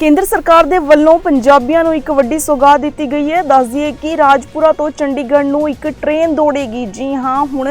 ਕੇਂਦਰ ਸਰਕਾਰ ਦੇ ਵੱਲੋਂ ਪੰਜਾਬੀਆਂ ਨੂੰ ਇੱਕ ਵੱਡੀ ਸੌਗਾਤ ਦਿੱਤੀ ਗਈ ਹੈ। ਦੱਸ ਦਈਏ ਕਿ ਰਾਜਪੁਰਾ ਤੋਂ ਚੰਡੀਗੜ੍ਹ ਨੂੰ ਇੱਕ ਟ੍ਰੇਨ ਦੌੜੇਗੀ। ਜੀ ਹਾਂ, ਹੁਣ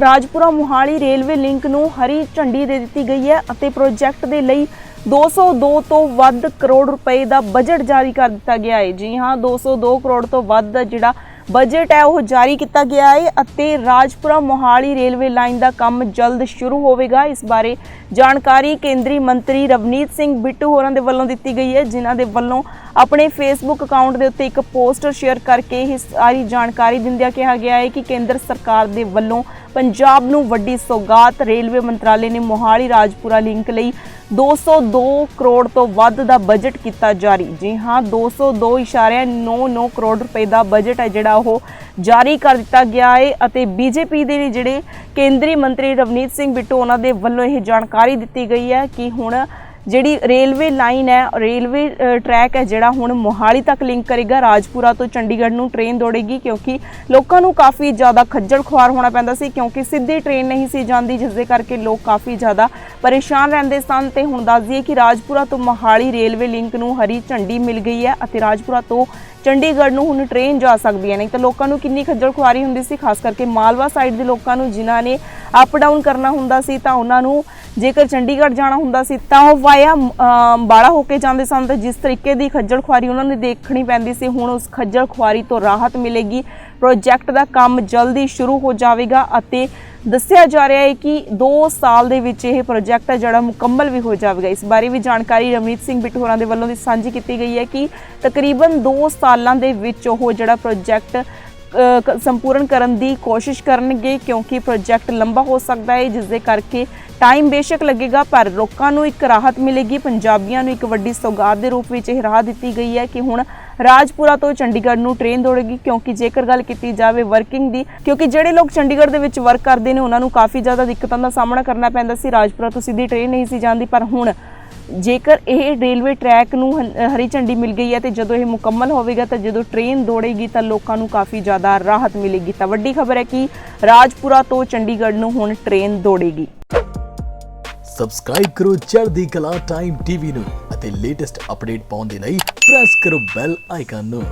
ਰਾਜਪੁਰਾ ਮੁਹਾਲੀ ਰੇਲਵੇ ਲਿੰਕ ਨੂੰ ਹਰੀ ਝੰਡੀ ਦੇ ਦਿੱਤੀ ਗਈ ਹੈ ਅਤੇ ਪ੍ਰੋਜੈਕਟ ਦੇ ਲਈ 202 ਤੋਂ ਵੱਧ ਕਰੋੜ ਰੁਪਏ ਦਾ ਬਜਟ ਜਾਰੀ ਕਰ ਦਿੱਤਾ ਗਿਆ ਹੈ। ਜੀ ਹਾਂ 202 ਕਰੋੜ ਤੋਂ ਵੱਧ ਦਾ ਜਿਹੜਾ ਬਜਟ ਹੈ ਉਹ ਜਾਰੀ ਕੀਤਾ ਗਿਆ ਹੈ ਅਤੇ ਰਾਜਪੁਰਾ ਮੋਹਾਲੀ ਰੇਲਵੇ ਲਾਈਨ ਦਾ ਕੰਮ ਜਲਦ ਸ਼ੁਰੂ ਹੋਵੇਗਾ। ਇਸ ਬਾਰੇ ਜਾਣਕਾਰੀ ਕੇਂਦਰੀ ਮੰਤਰੀ ਰਵਨੀਤ ਸਿੰਘ ਬਿੱਟੂ ਹੋਰਾਂ ਦੇ ਵੱਲੋਂ ਦਿੱਤੀ ਗਈ ਹੈ, ਜਿਨ੍ਹਾਂ ਦੇ ਵੱਲੋਂ ਆਪਣੇ ਫੇਸਬੁੱਕ ਅਕਾਊਂਟ ਦੇ ਉੱਤੇ ਇੱਕ ਪੋਸਟਰ ਸ਼ੇਅਰ ਕਰਕੇ ਇਹ ਸਾਰੀ ਜਾਣਕਾਰੀ ਦਿੰਦਿਆਂ ਕਿਹਾ ਗਿਆ ਹੈ ਕਿ ਕੇਂਦਰ ਸਰਕਾਰ ਦੇ ਵੱਲੋਂ ਪੰਜਾਬ ਨੂੰ ਵੱਡੀ ਸੌਗਾਤ ਰੇਲਵੇ ਮੰਤਰਾਲੇ ਨੇ ਮੋਹਾਲੀ ਰਾਜਪੁਰਾ ਲਿੰਕ ਲਈ 202 ਕਰੋੜ ਤੋਂ ਵੱਧ ਦਾ ਬਜਟ ਕੀਤਾ ਜਾਰੀ। ਜੀ ਹਾਂ 202.99 ਕਰੋੜ ਰੁਪਏ ਦਾ ਬਜਟ ਹੈ ਜਿਹੜਾ ਉਹ ਜਾਰੀ ਕਰ ਦਿੱਤਾ ਗਿਆ ਹੈ ਅਤੇ ਬੀਜੇਪੀ ਦੇ ਜਿਹੜੇ ਕੇਂਦਰੀ ਮੰਤਰੀ ਰਵਨੀਤ ਸਿੰਘ ਬਿੱਟੂ ਉਹਨਾਂ ਦੇ ਵੱਲੋਂ ਇਹ ਜਾਣਕਾਰੀ ਦਿੱਤੀ ਗਈ ਹੈ ਕਿ ਹੁਣ ਜਿਹੜੀ ਰੇਲਵੇ ਲਾਈਨ ਹੈ, ਰੇਲਵੇ ਟਰੈਕ ਹੈ ਜਿਹੜਾ ਹੁਣ ਮੋਹਾਲੀ ਤੱਕ ਲਿੰਕ ਕਰੇਗਾ। ਰਾਜਪੁਰਾ ਤੋਂ ਚੰਡੀਗੜ੍ਹ ਨੂੰ ਟ੍ਰੇਨ ਦੌੜੇਗੀ ਕਿਉਂਕਿ ਲੋਕਾਂ ਨੂੰ ਕਾਫੀ ਜ਼ਿਆਦਾ ਖੱਜਲ ਖੁਆਰ ਹੋਣਾ ਪੈਂਦਾ ਸੀ ਕਿਉਂਕਿ ਸਿੱਧੀ ਟ੍ਰੇਨ ਨਹੀਂ ਸੀ ਜਾਂਦੀ ਜਿਸ ਦੇ ਕਰਕੇ ਲੋਕ ਕਾਫੀ ਜ਼ਿਆਦਾ ਪਰੇਸ਼ਾਨ ਰਹਿੰਦੇ ਸਨ। ਤੇ ਹੁਣ ਦੱਸ ਦਈਏ ਕਿ ਰਾਜਪੁਰਾ ਤੋਂ ਮੋਹਾਲੀ ਰੇਲਵੇ ਲਿੰਕ ਨੂੰ ਹਰੀ ਝੰਡੀ ਮਿਲ ਗਈ ਹੈ ਅਤੇ ਰਾਜਪੁਰਾ ਤੋਂ ਚੰਡੀਗੜ੍ਹ ਨੂੰ ਹੁਣ ਟ੍ਰੇਨ ਜਾ ਸਕਦੀ ਹੈ। ਨਹੀਂ ਤਾਂ ਲੋਕਾਂ ਨੂੰ ਕਿੰਨੀ ਖੱਜਲ ਖੁਆਰੀ ਹੁੰਦੀ ਸੀ, ਖਾਸ ਕਰਕੇ ਮਾਲਵਾ ਸਾਈਡ ਦੇ ਲੋਕਾਂ ਨੂੰ, ਜਿਨ੍ਹਾਂ ਨੇ ਅਪ ਡਾਊਨ ਕਰਨਾ ਹੁੰਦਾ ਸੀ ਤਾਂ ਉਹਨਾਂ ਨੂੰ ਜੇਕਰ ਚੰਡੀਗੜ੍ਹ ਜਾਣਾ ਹੁੰਦਾ ਸੀ ਤਾਂ ਉਹ ਵਾਇਆ ਬਾੜਾ ਹੋ ਕੇ ਜਾਂਦੇ ਸਨ ਤਾਂ ਜਿਸ ਤਰੀਕੇ ਦੀ ਖੱਜਲ ਖੁਆਰੀ ਉਹਨਾਂ ਨੂੰ ਦੇਖਣੀ ਪੈਂਦੀ ਸੀ, ਹੁਣ ਉਸ ਖੱਜਲ ਖੁਆਰੀ ਤੋਂ ਰਾਹਤ ਮਿਲੇਗੀ। ਪ੍ਰੋਜੈਕਟ ਦਾ ਕੰਮ ਜਲਦੀ ਸ਼ੁਰੂ ਹੋ ਜਾਵੇਗਾ ਅਤੇ ਦੱਸਿਆ ਜਾ ਰਿਹਾ ਹੈ ਕਿ 2 ਸਾਲ ਦੇ ਵਿੱਚ ਇਹ ਪ੍ਰੋਜੈਕਟ ਹੈ ਜਿਹੜਾ ਮੁਕੰਮਲ ਵੀ ਹੋ ਜਾਵੇਗਾ। ਇਸ ਬਾਰੇ ਵੀ ਜਾਣਕਾਰੀ ਰਵਨੀਤ ਸਿੰਘ ਬਿੱਟੂ ਹੋਰਾਂ ਦੇ ਵੱਲੋਂ ਦੀ ਸਾਂਝੀ ਕੀਤੀ ਗਈ ਹੈ ਕਿ ਤਕਰੀਬਨ 2 ਸਾਲਾਂ ਦੇ ਵਿੱਚ ਉਹ ਜਿਹੜਾ ਪ੍ਰੋਜੈਕਟ ਸੰਪੂਰਨ ਕਰਨ ਦੀ ਕੋਸ਼ਿਸ਼ ਕਰਨਗੇ ਕਿਉਂਕਿ ਪ੍ਰੋਜੈਕਟ ਲੰਬਾ ਹੋ ਸਕਦਾ ਹੈ ਜਿਸ ਦੇ ਕਰਕੇ ਟਾਈਮ ਬੇਸ਼ੱਕ ਲੱਗੇਗਾ, ਪਰ ਲੋਕਾਂ ਨੂੰ ਇੱਕ ਰਾਹਤ ਮਿਲੇਗੀ, ਪੰਜਾਬੀਆਂ ਨੂੰ ਇੱਕ ਵੱਡੀ ਸੌਗਾਤ ਦੇ ਰੂਪ ਵਿੱਚ ਇਹ ਰਾਹ ਦਿੱਤੀ ਗਈ ਹੈ ਕਿ ਹੁਣ ਰਾਜਪੁਰਾ ਤੋਂ ਚੰਡੀਗੜ੍ਹ ਨੂੰ ਟ੍ਰੇਨ ਦੌੜੇਗੀ, ਕਿਉਂਕਿ ਜੇਕਰ ਗੱਲ ਕੀਤੀ ਜਾਵੇ ਵਰਕਿੰਗ ਦੀ, ਕਿਉਂਕਿ ਜਿਹੜੇ ਲੋਕ ਚੰਡੀਗੜ੍ਹ ਦੇ ਵਿੱਚ ਵਰਕ ਕਰਦੇ ਨੇ, ਉਹਨਾਂ ਨੂੰ ਕਾਫੀ ਜ਼ਿਆਦਾ ਦਿੱਕਤਾਂ ਦਾ ਸਾਹਮਣਾ ਕਰਨਾ ਪੈਂਦਾ ਸੀ। ਰਾਜਪੁਰਾ ਤੋਂ ਸਿੱਧੀ ਟ੍ਰੇਨ ਨਹੀਂ ਸੀ ਜਾਂਦੀ, ਪਰ ਹੁਣ ਜੇਕਰ ਇਹ ਰੇਲਵੇ ਟਰੈਕ ਨੂੰ ਹਰੀ ਝੰਡੀ ਮਿਲ ਗਈ ਹੈ ਤੇ ਜਦੋਂ ਇਹ ਮੁਕੰਮਲ ਹੋਵੇਗਾ ਤਾਂ ਜਦੋਂ ਟ੍ਰੇਨ ਦੌੜੇਗੀ ਤਾਂ ਲੋਕਾਂ ਨੂੰ ਕਾਫੀ ਜ਼ਿਆਦਾ ਰਾਹਤ ਮਿਲੇਗੀ। ਤਾਂ ਵੱਡੀ ਖਬਰ ਹੈ ਕਿ ਰਾਜਪੁਰਾ ਤੋਂ ਚੰਡੀਗੜ੍ਹ ਨੂੰ ਹੁਣ ਟ੍ਰੇਨ ਦੌੜੇਗੀ। ਸਬਸਕ੍ਰਾਈਬ ਕਰੋ ਚੜ੍ਹਦੀ ਕਲਾ ਟਾਈਮ ਟੀਵੀ ਨੂੰ ਅਤੇ ਲੇਟੈਸਟ ਅਪਡੇਟ ਪਾਉਣ ਦੇ ਲਈ ਪ੍ਰੈਸ ਕਰੋ ਬੈਲ ਆਈਕਨ ਨੂੰ।